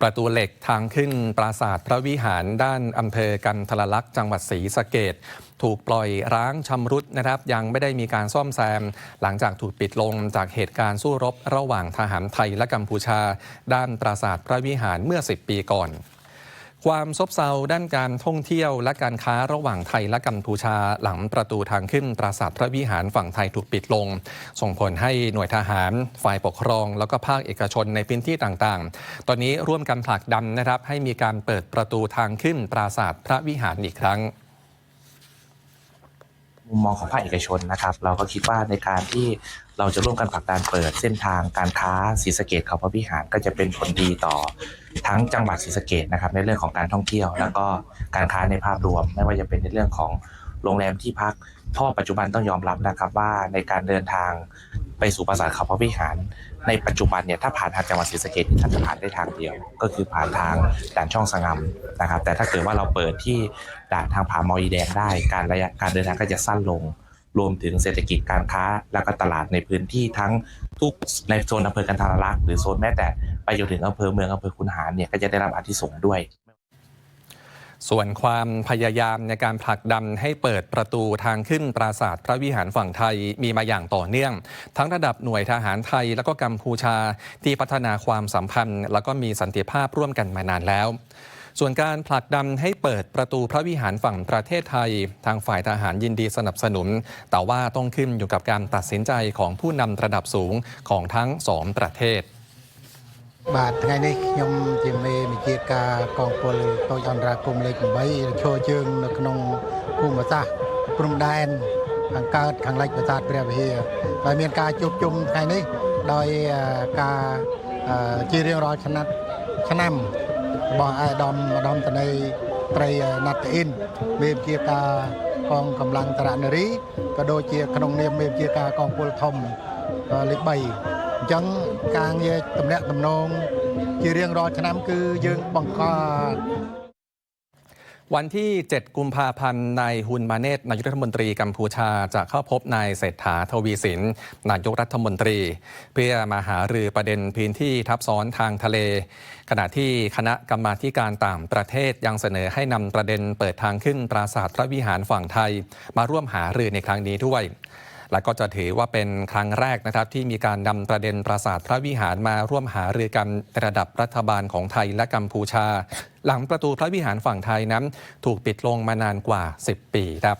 ประตูเหล็กทางขึ้นปราสาทพระวิหารด้านอำเภอกันทรลักษณ์จังหวัดศรีสะเกดถูกปล่อยร้างชำรุดนะครับ ยังไม่ได้มีการซ่อมแซม หลังจากถูกปิดลงจากเหตุการณ์สู้รบ ระหว่างทหารไทยและกัมพูชา ด้านปราสาทพระวิหารเมื่อ 10 ปีก่อน ความซบเซาด้านการท่องเที่ยวและการค้าระหว่างไทยและกัมพูชาหลังประตูทางขึ้นปราสาทพระวิหารฝั่งไทยถูกปิดลง ส่งผลให้หน่วยทหาร ฝ่ายปกครอง แล้วก็ภาคเอกชนในพื้นที่ต่างๆ ตอนนี้ร่วมกันผลักดันนะครับให้มีการเปิดประตูทางขึ้นปราสาทพระวิหารอีกครั้ง มุมมองของภาคเอกชนนะครับ เราก็คิดว่าในการที่เราจะร่วมกันผลักดันเปิดเส้นทางการค้าศรีสะเกดเขาพระวิหารก็จะเป็นผลดีต่อทั้งจังหวัดศรีสะเกดนะครับ ในเรื่องของการท่องเที่ยว แล้วก็การค้าในภาพรวม ไม่ว่าจะเป็นในเรื่องของโรงแรมที่พักเพราะว่อปัจจุบันต้องยอมรับนะครับว่าในการเดินทาง ไปสู่ปราสาทเขาพระวิหาร ในปัจจุบันเนี่ยถ้าผ่านทางจังหวัดศรีสะเกดท่านจะผ่านได้ทางเดียว ก็คือผ่านทางด่านช่องสงามนะครับ แต่ถ้าเกิดว่าเราเปิดที่ด่านทางผามออีแดงได้การระยะการเดินทางก็จะสั้นลง รวมถึงเศรษฐกิจการค้า และก็ตลาดในพื้นที่ทั้งทุกในโซนอำเภอกันทารักษ์หรือโซนแม้แต่ไปจนถึงอำเภอเมืองอำเภอคุนหารเนี่ยก็จะได้รับอานิสงด้วย ส่วนความพยายามในการผลักดันให้เปิดประตูทางขึ้นปราสาทพระวิหารฝั่งไทยมีมาอย่างต่อเนื่อง ทั้งระดับหน่วยทหารไทยแล้วก็กัมพูชาที่พัฒนาความสัมพันธ์ แล้วก็มีสันติภาพร่วมกันมานานแล้วส่วนการผลักดันให้เปิดประตูพระวิหารฝั่งประเทศไทย ทางฝ่ายทหารยินดีสนับสนุน แต่ว่าต้องขึ้นอยู่กับการตัดสินใจของผู้นำระดับสูงของทั้งสองประเทศ បាទថ្ងៃនេះខ្ញុំជាមេវិជាការកងពលតូចអន្តរាគមន៍លេខ8ឈរជើងនៅក្នុងភូមិសាស្ត្រព្រំដែនខាងកើតខាងលិចប្រាសាទព្រះវិហារដោយមានការជួបជុំថ្ងៃនេះដោយអឺការអឺជារៀងរាល់ឆ្នាំឆ្នាំរបស់អាយដាមឧត្តមតន័យត្រីណាត់អ៊ីនមេវិជាការកងកម្លាំងតរនារីក៏ដូចជាក្នុងនាមមេវិជាការកងពលធំអឺលេខ3 អញ្ចឹងការងារតំណាក់តំណងជារៀងរាល់ឆ្នាំគឺយើងបង្ក วันที่ 7 กุมภาพันธ์นายฮุนมาเนตนายกรัฐมนตรีกัมพูชาจะเข้าพบนายเศรษฐาทวีสินนายกรัฐมนตรี เพื่อมาหารือประเด็นพื้นที่ทับซ้อนทางทะเล ขณะที่คณะกรรมาธิการต่างประเทศยังเสนอให้นำประเด็นเปิดทางขึ้นปราสาทพระวิหารฝั่งไทย มาร่วมหารือในครั้งนี้ด้วย และก็จะถือว่าเป็นครั้งแรกนะครับที่มีการนำประเด็นปราสาทพระวิหารมาร่วมหารือกันในระดับรัฐบาลของไทยและกัมพูชา หลังประตูพระวิหารฝั่งไทยนั้น ถูกปิดลงมานานกว่า 10 ปีครับ